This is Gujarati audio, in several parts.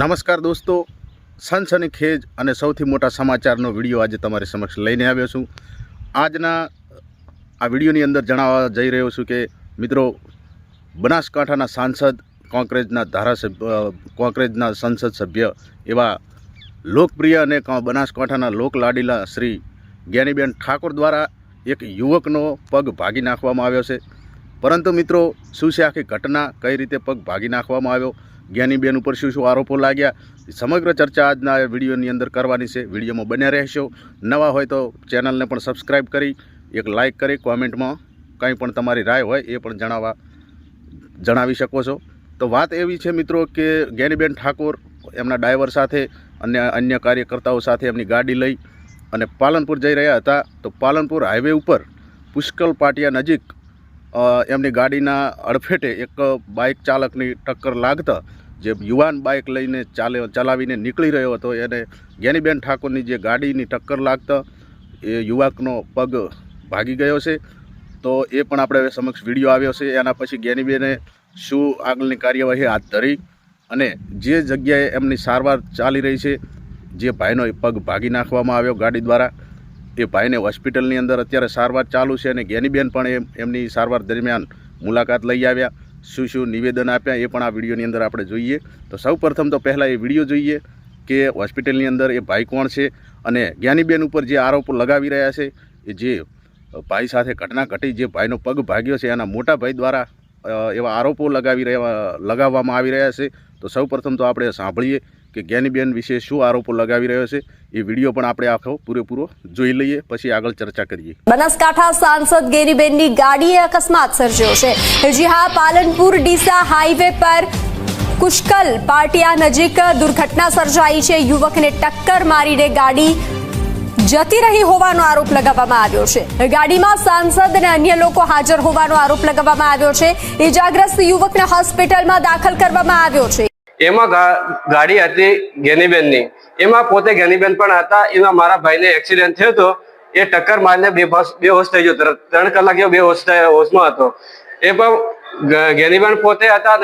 નમસ્કાર દોસ્તો સનસની ખેજ અને સૌથી મોટા સમાચારનો વીડિયો આજે તમારી સમક્ષ લઈને આવ્યો છું. આજના આ વિડીયોની અંદર જણાવવા જઈ રહ્યો છું કે મિત્રો, બનાસકાંઠાના સાંસદ કોંગ્રેસના ધારાસભ્ય કોંગ્રેસના સંસદ સભ્ય એવા લોકપ્રિય અને બનાસકાંઠાના લોકલાડીલા શ્રી જ્ઞાનીબેન ઠાકોર દ્વારા એક યુવકનો પગ ભાગી નાખવામાં આવ્યો છે. પરંતુ મિત્રો, શું છે આખી ઘટના? કઈ રીતે પગ ભાગી નાખવામાં આવ્યો? જ્ઞાનીબેન ઉપર શું શું આરોપો લાગ્યા? સમગ્ર ચર્ચા આજના વિડીયોની અંદર કરવાની છે. વિડીયોમાં બન્યા રહેશો. નવા હોય તો ચેનલને પણ સબસ્ક્રાઈબ કરી, એક લાઇક કરી, કોમેન્ટમાં કંઈ પણ તમારી રાય હોય એ પણ જણાવવા, જણાવી શકો છો. તો વાત એવી છે મિત્રો કે જ્ઞાનીબેન ઠાકોર એમના ડ્રાઈવર સાથે અને અન્ય કાર્યકર્તાઓ સાથે એમની ગાડી લઈ અને પાલનપુર જઈ રહ્યા હતા. તો પાલનપુર હાઈવે ઉપર પુષ્કળ પાટિયા નજીક એમની ગાડીના અડફેટે એક બાઇક ચાલકની ટક્કર લાગતા જે યુવાન બાઇક લઈને ચાલે ચલાવીને નીકળી રહ્યો હતો, એને જ્ઞાનીબેન ઠાકોરની જે ગાડીની ટક્કર લાગતા એ યુવકનો પગ ભાગી ગયો છે. તો એ પણ આપણે હવે સમક્ષ વીડિયો આવ્યો છે. એના પછી જ્ઞાનીબેને શું આગળની કાર્યવાહી હાથ ધરી અને જે જગ્યાએ એમની સારવાર ચાલી રહી છે, જે ભાઈનો પગ ભાગી નાખવામાં આવ્યો ગાડી દ્વારા, એ ભાઈને હોસ્પિટલની અંદર અત્યારે સારવાર ચાલુ છે અને જ્ઞાનીબેન પણ એમ, એમની સારવાર દરમિયાન મુલાકાત લઈ આવ્યા. શું શું નિવેદન આપ્યા એ પણ આ વિડીયોની અંદર આપણે જોઈએ. તો સૌ પ્રથમ તો પહેલાં એ વીડિયો જોઈએ કે હોસ્પિટલની અંદર એ ભાઈ કોણ છે અને જ્ઞાનીબેન ઉપર જે આરોપો લગાવી રહ્યા છે, એ જે ભાઈ સાથે ઘટના ઘટી, જે ભાઈનો પગ ભાગ્યો છે, એના મોટા ભાઈ દ્વારા એવા આરોપો લગાવી રહ્યા, લગાવવામાં આવી રહ્યા છે. તો સૌ પ્રથમ તો આપણે સાંભળીએ કે જ્ઞાનીબેન વિશે શું આરોપો લગાવી રહ્યો છે, એ વીડિયો પણ આપણે આખો પૂરેપૂરો જોઈ લઈએ, પછી આગળ ચર્ચા કરીએ. બનાસકાંઠા સાંસદ ગેરીબેનની ગાડીએ અકસ્માત સર્જ્યો છે. જી હા, પાલનપુર ડીસા હાઈવે પર કુશકલ પાટિયા નજીક દુર્ઘટના સર્જાઈ છે. યુવકને ટક્કર મારીને ગાડી જતી રહી હોવાનો આરોપ લગાવવામાં આવ્યો છે. ગાડીમાં સાંસદ અને અન્ય લોકો હાજર હોવાનો આરોપ લગાવવામાં આવ્યો છે. ઇજાગ્રસ્ત યુવકને હોસ્પિટલમાં દાખલ કરવામાં આવ્યો છે. એમાં ગાડી હતી ગેનીબેનની. એમાં પોતે ગેનીબેન પણ હતા. એમાં મારા ભાઈને એક્સિડન્ટ થયો હતો. એ ટક્કર મારીને બે હોશ થઈ ગયો. ત્રણ કલાક બેહોશ થયો- હોશમાં હતો. એ પણ ગેનીબેન પોતે હતા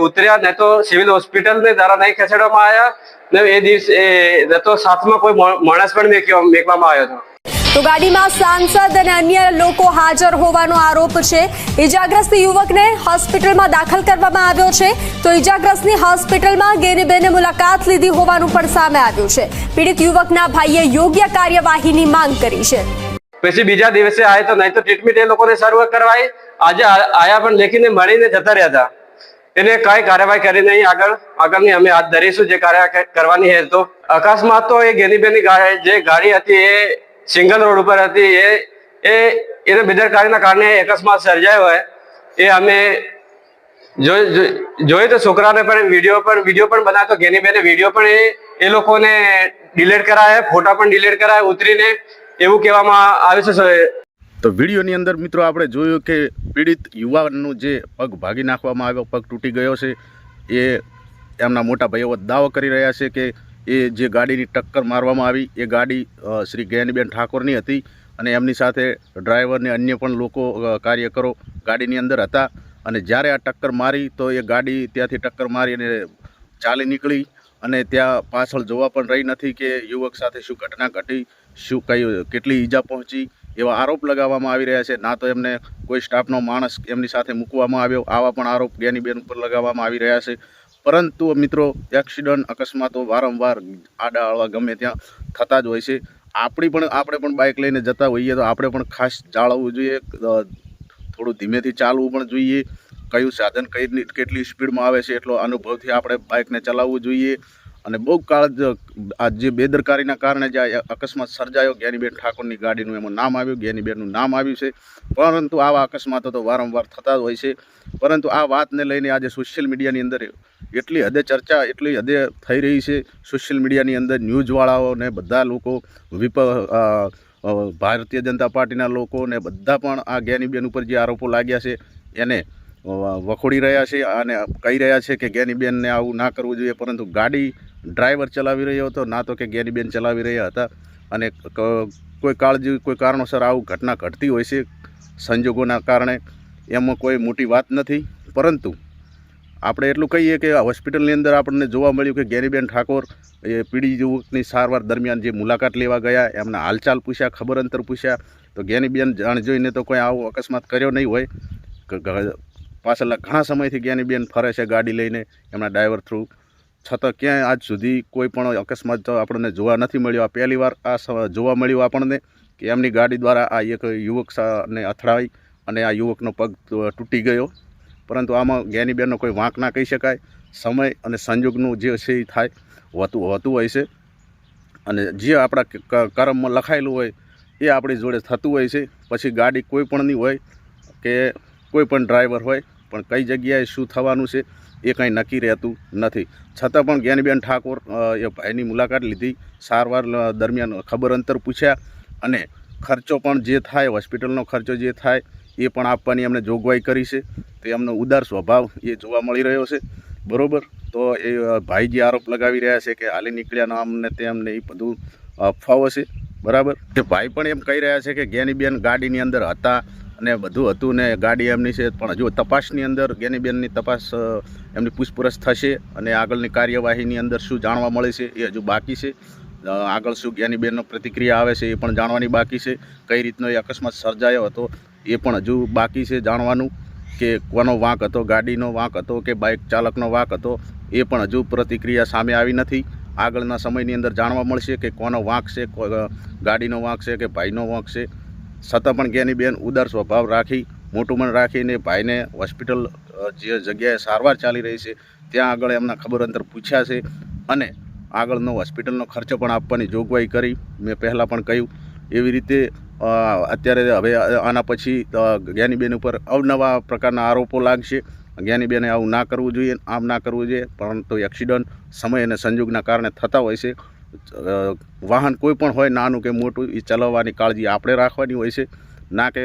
ઉતર્યા ને તો સિવિલ હોસ્પિટલને દ્વારા નહીં ખસેડવામાં આવ્યા ને એ દિવસે ન તો સાથમાં કોઈ માણસ પણ મેકવામાં આવ્યો હતો. તો ગાડીમાં સાંસદ અને અન્ય લોકો હાજર હોવાનો આરોપ છે. ઇજાગ્રસ્ત યુવકને હોસ્પિટલમાં દાખલ કરવામાં આવ્યો છે. તો ઇજાગ્રસ્તની હોસ્પિટલમાં ગેનીબેને મુલાકાત લીધી હોવાનું પણ સામે આવ્યું છે. પીડિત યુવકના ભાઈએ યોગ્ય કાર્યવાહીની માંગ કરી છે. પછી બીજા દિવસે આવે તો નહીં તો ટ્રીટમેન્ટ એ લોકોને સર્વ કરવાય. આજે આયા પણ લેખીને મળીને જતા રહ્યા હતા. એને કઈ કાર્યવાહી કરી નહીં. આગળ આગળની અમે હાથ ધરીશું જે કાર્ય કરવાની હે તો. અકસ્માત તો એ ગેનીબેની જે ગાડી હતી એ સિંગલ રોડ ઉપર હતી. એ એ એને બેદરકારીના કારણે અકસ્માત સર્જાયો હોય. એ અમે જોઈ તો છોકરાને પણ વીડિયો પણ વીડિયો પણ બનાવતો ઘેની બેને વીડિયો પણ એ એ લોકોને ડિલીટ કરાયા, ફોટા પણ ડિલીટ કરાયા, ઉતરીને એવું કહેવામાં આવે છે તો વિડીયોની અંદર મિત્રો આપણે જોયું કે પીડિત યુવાનનું જે પગ ભાગી નાખવામાં આવ્યો, પગ તૂટી ગયો છે, એ એમના મોટા ભાઈઓ દાવો કરી રહ્યા છે કે એ જે ગાડીની ટક્કર મારવામાં આવી, એ ગાડી શ્રી જ્ઞાનીબેન ઠાકોરની હતી અને એમની સાથે ડ્રાઈવરને અન્ય પણ લોકો કાર્યકરો ગાડીની અંદર હતા અને જ્યારે આ ટક્કર મારી તો એ ગાડી ત્યાંથી ટક્કર મારી અને ચાલી નીકળી અને ત્યાં પાછળ જોવા પણ રહી નથી કે યુવક સાથે શું ઘટના ઘટી, શું કઈ, કેટલી ઈજા પહોંચી એવા આરોપ લગાવવામાં આવી રહ્યા છે. ના તો એમને કોઈ સ્ટાફનો માણસ એમની સાથે મૂકવામાં આવ્યો, આવા પણ આરોપ જ્ઞાનીબેન ઉપર લગાવવામાં આવી રહ્યા છે. પરંતુ મિત્રો એક્સિડન્ટ અકસ્માતો વારંવાર આડા આળવા ગમે ત્યાં થતા જ હોય છે. આપણી પણ, આપણે પણ બાઇક લઈને જતા હોઈએ તો આપણે પણ ખાસ જાળવવું જોઈએ. થોડું ધીમેથી ચાલવું પણ જોઈએ. કયું સાધન કઈ કેટલી સ્પીડમાં આવે છે એટલો અનુભવથી આપણે બાઇકને ચલાવવું જોઈએ. અને બહુ કાળ આ જે બેદરકારીના કારણે જે અકસ્માત સર્જાયો, જ્ઞાનીબેન ઠાકોરની ગાડીનું એમાં નામ આવ્યું, જ્ઞાનીબેનનું નામ આવ્યું છે. પરંતુ આવા અકસ્માતો તો વારંવાર થતા જ હોય છે. પરંતુ આ વાતને લઈને આજે સોશિયલ મીડિયાની અંદર એટલી હદે ચર્ચા, એટલી હદે થઈ રહી છે સોશિયલ મીડિયાની અંદર ન્યૂઝવાળાઓ ને બધા લોકો, વિપ ભારતીય જનતા પાર્ટીના લોકો ને બધા પણ આ જ્ઞાનીબેન ઉપર જે આરોપો લાગ્યા છે, એને વખોડી રહ્યા છે અને કહી રહ્યા છે કે જ્ઞાનીબેનને આવું ના કરવું જોઈએ, પરંતુ ગાડી ડ્રાઈવર ચલાવી રહ્યો હતો, ના તો કે જ્ઞાનીબેન ચલાવી રહ્યા હતા. અને કોઈ કાળજી, કોઈ કારણોસર આવું ઘટના ઘટતી હોય છે સંજોગોના કારણે, એમાં કોઈ મોટી વાત નથી. પરંતુ આપણે એટલું કહીએ કે હોસ્પિટલની અંદર આપણને જોવા મળ્યું કે ગેરીબેન ઠાકોર એ પીડી યુવકની સારવાર દરમિયાન જે મુલાકાત લેવા ગયા, એમના હાલચાલ પૂછ્યા ખબર અંતર પૂછ્યા, તો જ્ઞાનીબેન જાણ જોઈને તો કોઈ આવો અકસ્માત કર્યો નહીં હોય. પાછળના ઘણા સમયથી જ્ઞાનીબેન ફરે છે ગાડી લઈને, એમના ડ્રાઈવર થ્રુ. છતાં ક્યાંય આજ સુધી કોઈ પણ અકસ્માત આપણને જોવા નથી મળ્યો. આ પહેલી વાર આ જોવા મળ્યું આપણને કે એમની ગાડી દ્વારા આ એક યુવકને અથડાઈ અને આ યુવકનો પગ તૂટી ગયો. પરંતુ આમાં જ્ઞાનીબેનનો કોઈ વાંક ના કહી શકાય. સમય અને સંજોગનું જે છે એ થાય હોતું હોતું હોય છે. અને જે આપણા કર્મમાં લખાયેલું હોય, એ આપણી જોડે થતું હોય છે. પછી ગાડી કોઈ પણની હોય કે કોઈ પણ ડ્રાઈવર હોય, પણ કઈ જગ્યાએ શું થવાનું છે, એ કંઈ નક્કી રહેતું નથી. છતાં પણ જ્ઞાનીબેન ઠાકોર એ ભાઈની મુલાકાત લીધી, સારવાર દરમિયાન ખબર અંતર પૂછ્યા અને ખર્ચો પણ જે થાય, હોસ્પિટલનો ખર્ચો જે થાય એ પણ આપવાની અમને જોગવાઈ કરી છે. તો એમનો ઉદાર સ્વભાવ એ જોવા મળી રહ્યો છે. બરાબર? તો એ ભાઈ જે આરોપ લગાવી રહ્યા છે કે હાલી નીકળ્યા નીકળ્યાનો આમને તેમને એ બધું અફવાઓ છે. બરાબર? કે ભાઈ પણ એમ કહી રહ્યા છે કે ગેનીબેન ગાડીની અંદર હતા અને બધું હતું ને ગાડી એમની છે, પણ હજુ તપાસની અંદર ગેનીબેનની તપાસ એમની પૂછપરછ થશે અને આગળની કાર્યવાહીની અંદર શું જાણવા મળે છે એ હજુ બાકી છે. આગળ શું જ્ઞાનીબેનનો પ્રતિક્રિયા આવે છે એ પણ જાણવાની બાકી છે. કઈ રીતનો એ અકસ્માત સર્જાયો હતો એ પણ હજુ બાકી છે જાણવાનું કે કોનો વાંક હતો, ગાડીનો વાંક હતો કે બાઇક ચાલકનો વાંક હતો, એ પણ હજુ પ્રતિક્રિયા સામે આવી નથી. આગળના સમયની અંદર જાણવા મળશે કે કોનો વાંક છે ગાડીનો વાંક છે કે ભાઈનો વાંક છે. છતાં પણ જ્ઞાનીબેન ઉદાર સ્વભાવ રાખી, મોટું મન રાખીને ભાઈને હોસ્પિટલ જે જગ્યાએ સારવાર ચાલી રહી છે, ત્યાં આગળ એમના ખબર અંતર પૂછ્યા છે અને આગળનો હોસ્પિટલનો ખર્ચો પણ આપવાની જોગવાઈ કરી. મેં પહેલાં પણ કહ્યું, એવી રીતે અત્યારે હવે આના પછી જ્ઞાનીબેન ઉપર અવનવા પ્રકારના આરોપો લાગશે. જ્ઞાનીબેને આવું ના કરવું જોઈએ, આમ ના કરવું જોઈએ, પરંતુ એક્સિડન્ટ સમય અને સંજોગના કારણે થતા હોય છે. વાહન કોઈ પણ હોય, નાનું કે મોટું એ ચલાવવાની કાળજી આપણે રાખવાની હોય છે. ના કે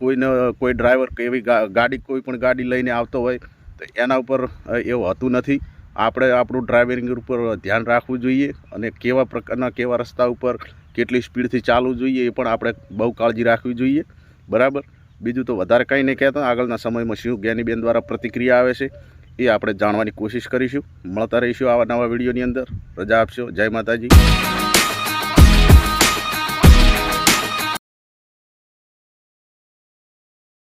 કોઈને, કોઈ ડ્રાઈવર કે એવી ગાડી, કોઈ પણ ગાડી લઈને આવતો હોય, તો એના ઉપર એવું હતું નથી. આપણે આપણું ડ્રાઇવિંગ ઉપર ધ્યાન રાખવું જોઈએ અને કેવા પ્રકારના, કેવા રસ્તા ઉપર કેટલી સ્પીડથી ચાલવું જોઈએ એ પણ આપણે બહુ કાળજી રાખવી જોઈએ. બરાબર? બીજું તો વધારે કંઈ નહીં કહેતા. આગળના સમયમાં શું જ્ઞાનીબેન દ્વારા પ્રતિક્રિયા આવે છે એ આપણે જાણવાની કોશિશ કરીશું. મળતા રહીશું આવા નવા વિડીયોની અંદર. રજા આપશો. જય માતાજી.